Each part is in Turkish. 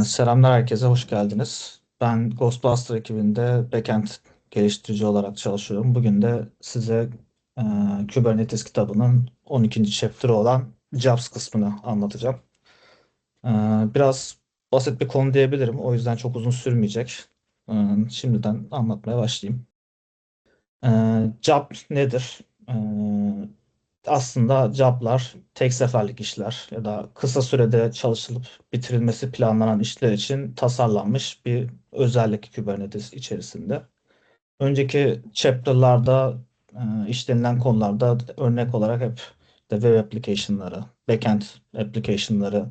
Ee, Selamlar herkese, hoş geldiniz. Ben Ghostbuster ekibinde backend geliştirici olarak çalışıyorum. Bugün de size e, Kubernetes kitabının 12. chapter'ı olan Jobs kısmını anlatacağım. Ee, biraz basit bir konu diyebilirim. O yüzden çok uzun sürmeyecek. Ee, şimdiden anlatmaya başlayayım. Ee, job nedir? Ee, aslında joblar tek seferlik işler ya da kısa sürede çalışılıp bitirilmesi planlanan işler için tasarlanmış bir özellik Kubernetes içerisinde. Önceki chapter'larda e, işlenilen konularda örnek olarak hep de web application'ları, backend application'ları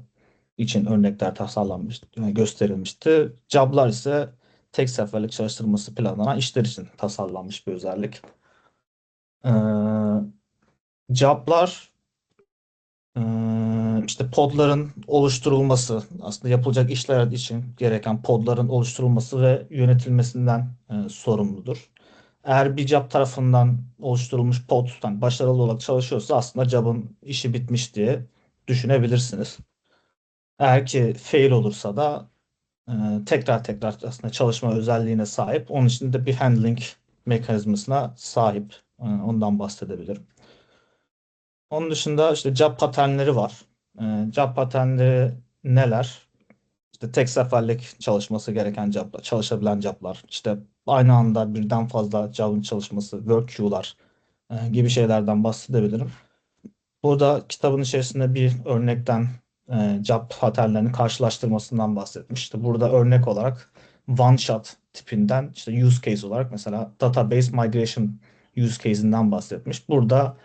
için örnekler tasarlanmış, e, gösterilmişti. Job'lar ise tek seferlik çalıştırılması planlanan işler için tasarlanmış bir özellik. Ee, Job'lar işte podların oluşturulması, aslında yapılacak işler için gereken podların oluşturulması ve yönetilmesinden sorumludur. Eğer bir job tarafından oluşturulmuş pod yani başarılı olarak çalışıyorsa aslında job'ın işi bitmiş diye düşünebilirsiniz. Eğer ki fail olursa da tekrar tekrar aslında çalışma özelliğine sahip. Onun için de bir handling mekanizmasına sahip. Ondan bahsedebilirim. Onun dışında işte job paternleri var. E, job paternleri neler? İşte tek seferlik çalışması gereken joblar, çalışabilen joblar. İşte aynı anda birden fazla job'ın çalışması, work queue'lar e, gibi şeylerden bahsedebilirim. Burada kitabın içerisinde bir örnekten e, job paternlerinin karşılaştırmasından bahsetmişti. Burada örnek olarak one shot tipinden işte use case olarak mesela database migration use case'inden bahsetmiş. Burada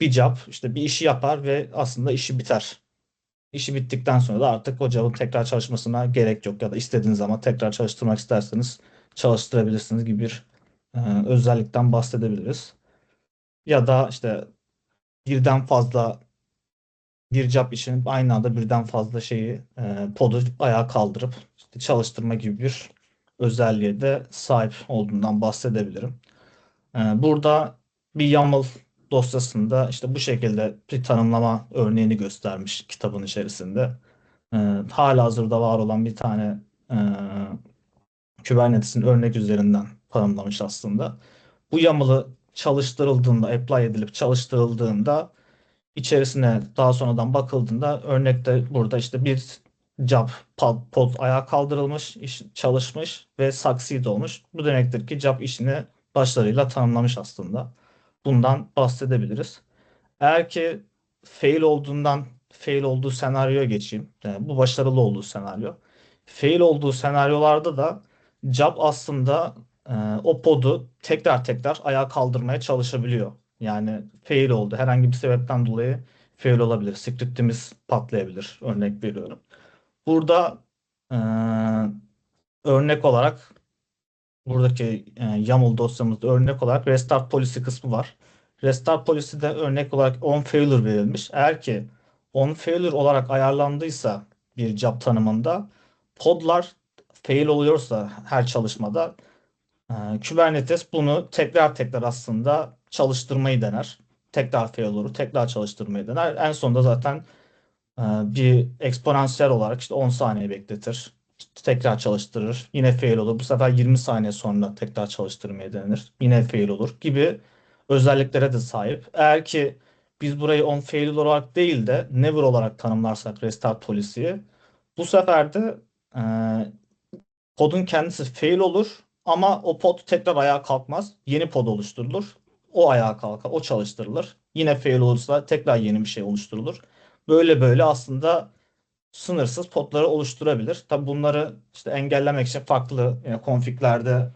bir job işte bir işi yapar ve aslında işi biter. İşi bittikten sonra da artık o job'ın tekrar çalışmasına gerek yok ya da istediğiniz zaman tekrar çalıştırmak isterseniz çalıştırabilirsiniz gibi bir e, özellikten bahsedebiliriz. Ya da işte birden fazla bir job için aynı anda birden fazla şeyi e, podu ayağa kaldırıp işte çalıştırma gibi bir özelliğe de sahip olduğundan bahsedebilirim. E, burada bir YAML dosyasında işte bu şekilde bir tanımlama örneğini göstermiş kitabın içerisinde. E, hala hazırda var olan bir tane e, Kubernetes'in örnek üzerinden tanımlamış aslında. Bu YAML'ı çalıştırıldığında, apply edilip çalıştırıldığında içerisine daha sonradan bakıldığında örnekte burada işte bir job pod, pod ayağa kaldırılmış, iş çalışmış ve succeed olmuş. Bu demektir ki job işini başlarıyla tanımlamış aslında. Bundan bahsedebiliriz. Eğer ki fail olduğundan fail olduğu senaryoya geçeyim. Yani bu başarılı olduğu senaryo. Fail olduğu senaryolarda da job aslında e, o podu tekrar tekrar ayağa kaldırmaya çalışabiliyor. Yani fail oldu. Herhangi bir sebepten dolayı fail olabilir. Scriptimiz patlayabilir. Örnek veriyorum. Burada e, örnek olarak buradaki e, YAML dosyamızda örnek olarak restart policy kısmı var. Restart policy'de örnek olarak on failure verilmiş. Eğer ki on failure olarak ayarlandıysa bir job tanımında podlar fail oluyorsa her çalışmada e, Kubernetes bunu tekrar tekrar aslında çalıştırmayı dener. Tekrar fail olur, tekrar çalıştırmayı dener. En sonunda zaten e, bir eksponansiyel olarak işte 10 saniye bekletir. İşte tekrar çalıştırır. Yine fail olur. Bu sefer 20 saniye sonra tekrar çalıştırmaya denir. Yine fail olur gibi özelliklere de sahip. Eğer ki biz burayı on fail olarak değil de never olarak tanımlarsak restart policy'yi bu sefer de e, podun kendisi fail olur ama o pod tekrar ayağa kalkmaz. Yeni pod oluşturulur. O ayağa kalkar, o çalıştırılır. Yine fail olursa tekrar yeni bir şey oluşturulur. Böyle böyle aslında sınırsız podları oluşturabilir. Tabi bunları işte engellemek için farklı yani konfiglerde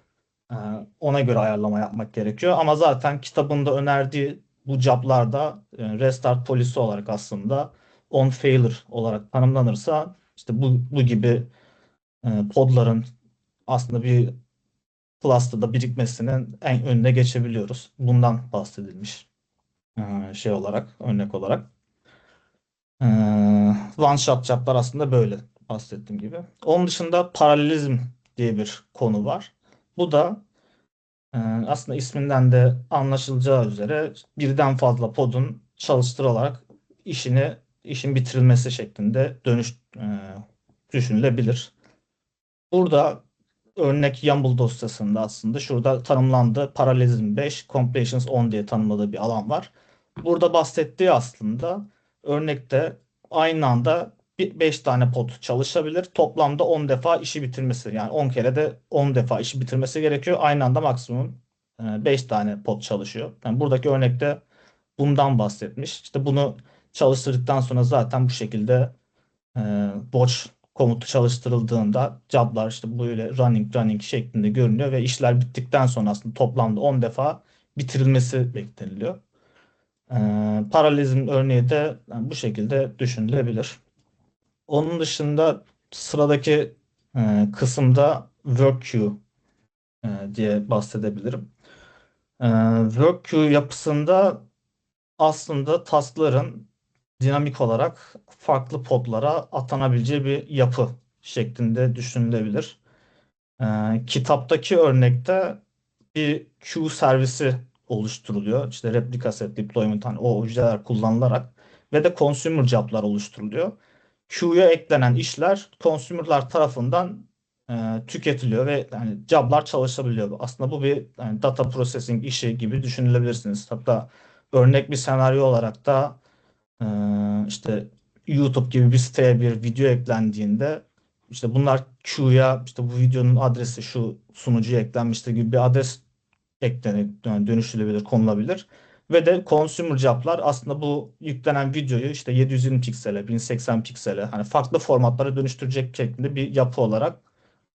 e, ona göre ayarlama yapmak gerekiyor. Ama zaten kitabında önerdiği bu job'larda e, restart polisi olarak aslında on failure olarak tanımlanırsa işte bu, bu gibi e, podların aslında bir cluster'da birikmesinin en önüne geçebiliyoruz. Bundan bahsedilmiş şey olarak, örnek olarak. One shot job'lar aslında böyle bahsettiğim gibi. Onun dışında paralelizm diye bir konu var. Bu da aslında isminden de anlaşılacağı üzere birden fazla podun çalıştırılarak işini işin bitirilmesi şeklinde dönüş düşünülebilir. Burada örnek YAML dosyasında aslında şurada tanımlandı paralelizm 5, completions 10 diye tanımladığı bir alan var. Burada bahsettiği aslında örnekte aynı anda 5 tane pod çalışabilir. Toplamda 10 defa işi bitirmesi yani 10 kere de 10 defa işi bitirmesi gerekiyor. Aynı anda maksimum 5 tane pod çalışıyor. Yani buradaki örnekte bundan bahsetmiş. İşte bunu çalıştırdıktan sonra zaten bu şekilde e, watch komutu çalıştırıldığında joblar işte böyle running running şeklinde görünüyor ve işler bittikten sonra aslında toplamda 10 defa bitirilmesi bekleniliyor. E, paralelizm örneği de bu şekilde düşünülebilir. Onun dışında sıradaki e, kısımda work queue diye bahsedebilirim. E, work queue yapısında aslında taskların dinamik olarak farklı podlara atanabileceği bir yapı şeklinde düşünülebilir. E, kitaptaki örnekte bir queue servisi oluşturuluyor. İşte replica set deployment hani o objeler kullanılarak ve de consumer job'lar oluşturuluyor. Queue'ya eklenen işler consumer'lar tarafından e, tüketiliyor ve yani job'lar çalışabiliyor. Aslında bu bir yani data processing işi gibi düşünülebilirsiniz. Hatta örnek bir senaryo olarak da e, işte YouTube gibi bir siteye bir video eklendiğinde işte bunlar queue'ya işte bu videonun adresi şu sunucuya eklenmiştir gibi bir adres eklenip yani dönüştürülebilir, konulabilir. Ve de consumer job'lar aslında bu yüklenen videoyu işte 720 piksele, 1080 piksele hani farklı formatlara dönüştürecek şeklinde bir yapı olarak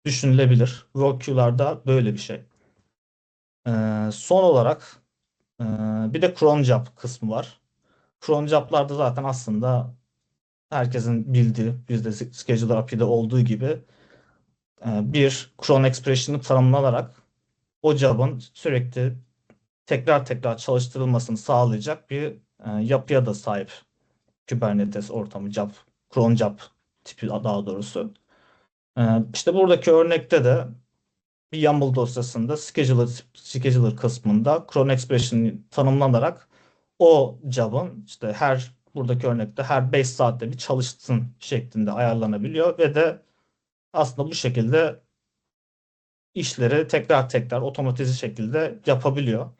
düşünülebilir. Workqueue'larda böyle bir şey. Ee, son olarak e, bir de cron job kısmı var. Cron job'larda zaten aslında herkesin bildiği bizde Scheduler API'de olduğu gibi e, bir cron expression'ı tanımlanarak o job'ın sürekli tekrar tekrar çalıştırılmasını sağlayacak bir e, yapıya da sahip Kubernetes ortamı job, cron job tipi daha doğrusu. E, işte buradaki örnekte de bir YAML dosyasında scheduler, scheduler kısmında cron expression tanımlanarak o job'ın işte her buradaki örnekte her 5 saatte bir çalışsın şeklinde ayarlanabiliyor ve de aslında bu şekilde işleri tekrar tekrar otomatize şekilde yapabiliyor.